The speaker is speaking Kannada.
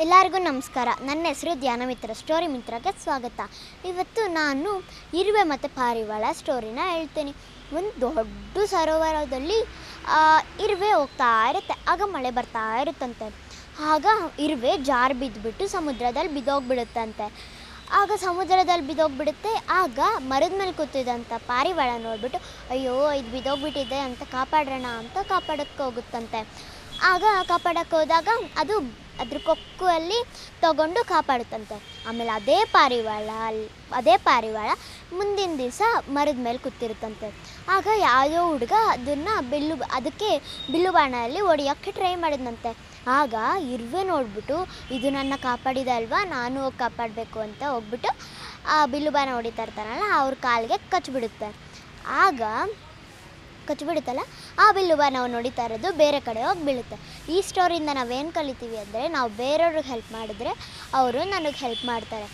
ಎಲ್ಲರಿಗೂ ನಮಸ್ಕಾರ. ನನ್ನ ಹೆಸರು ಧ್ಯಾನ ಮಿತ್ರ, ಸ್ಟೋರಿ ಮಿತ್ರಕ್ಕೆ ಸ್ವಾಗತ. ಇವತ್ತು ನಾನು ಇರುವೆ ಮತ್ತು ಪಾರಿವಾಳ ಸ್ಟೋರಿನ ಹೇಳ್ತೇನೆ. ಒಂದು ದೊಡ್ಡ ಸರೋವರದಲ್ಲಿ ಇರುವೆ ಹೋಗ್ತಾ ಇರುತ್ತೆ. ಆಗ ಮಳೆ ಬರ್ತಾ ಇರುತ್ತಂತೆ. ಆಗ ಇರುವೆ ಜಾರು ಬಿದ್ದುಬಿಟ್ಟು ಸಮುದ್ರದಲ್ಲಿ ಬಿದ್ದೋಗ್ಬಿಡುತ್ತಂತೆ. ಆಗ ಸಮುದ್ರದಲ್ಲಿ ಬಿದ್ದೋಗ್ಬಿಡುತ್ತೆ. ಆಗ ಮರದ ಮೇಲೆ ಕೂತಿದ್ದಂಥ ಪಾರಿವಾಳ ನೋಡ್ಬಿಟ್ಟು, ಅಯ್ಯೋ, ಇದು ಬಿದ್ದೋಗ್ಬಿಟ್ಟಿದೆ ಅಂತ ಕಾಪಾಡೋಣ ಅಂತ ಕಾಪಾಡೋಕ್ಕೆ ಹೋಗುತ್ತಂತೆ. ಆಗ ಕಾಪಾಡಕ್ಕೆ ಹೋದಾಗ ಅದು ಅದ್ರ ಕೊಕ್ಕು ಅಲ್ಲಿ ತಗೊಂಡು ಕಾಪಾಡುತ್ತಂತೆ. ಆಮೇಲೆ ಅದೇ ಪಾರಿವಾಳ ಅಲ್ಲಿ ಅದೇ ಪಾರಿವಾಳ ಮುಂದಿನ ದಿವಸ ಮರದ ಮೇಲೆ ಕೂತಿರುತ್ತಂತೆ. ಆಗ ಯಾವುದೋ ಹುಡುಗ ಅದನ್ನು ಬಿಲ್ಲು, ಅದಕ್ಕೆ ಬಿಲ್ಲು ಬಾಣಲ್ಲಿ ಹೊಡಿಯೋಕ್ಕೆ ಟ್ರೈ ಮಾಡಿದ್ನಂತೆ. ಆಗ ಇರುವೆ ನೋಡ್ಬಿಟ್ಟು, ಇದು ನನ್ನ ಕಾಪಾಡಿದೆ ಅಲ್ವಾ ನಾನು ಹೋಗಿ ಕಾಪಾಡಬೇಕು ಅಂತ ಹೋಗ್ಬಿಟ್ಟು ಆ ಬಿಲ್ಲು ಬಾಣ ಹೊಡಿತಾ ಇರ್ತಾರಲ್ಲ ಅವ್ರ ಕಾಲಿಗೆ ಕಚ್ಚಿಬಿಡುತ್ತೆ ಆಗ ಕಚ್ಬಿಡುತ್ತಲ್ಲ, ಆ ಬಿಲ್ಲು ಬಾಣ ನಾವು ನೋಡಿತಾ ಇರೋದು ಬೇರೆ ಕಡೆ ಹೋಗಿ ಬೀಳುತ್ತೆ. ಈ ಸ್ಟೋರಿಯಿಂದ ನಾವೇನು ಕಲಿತೀವಿ ಅಂದರೆ, ನಾವು ಬೇರೆಯವ್ರಿಗೆ ಹೆಲ್ಪ್ ಮಾಡಿದ್ರೆ, ಅವರು ನನಗೆ ಹೆಲ್ಪ್ ಮಾಡ್ತಾರೆ.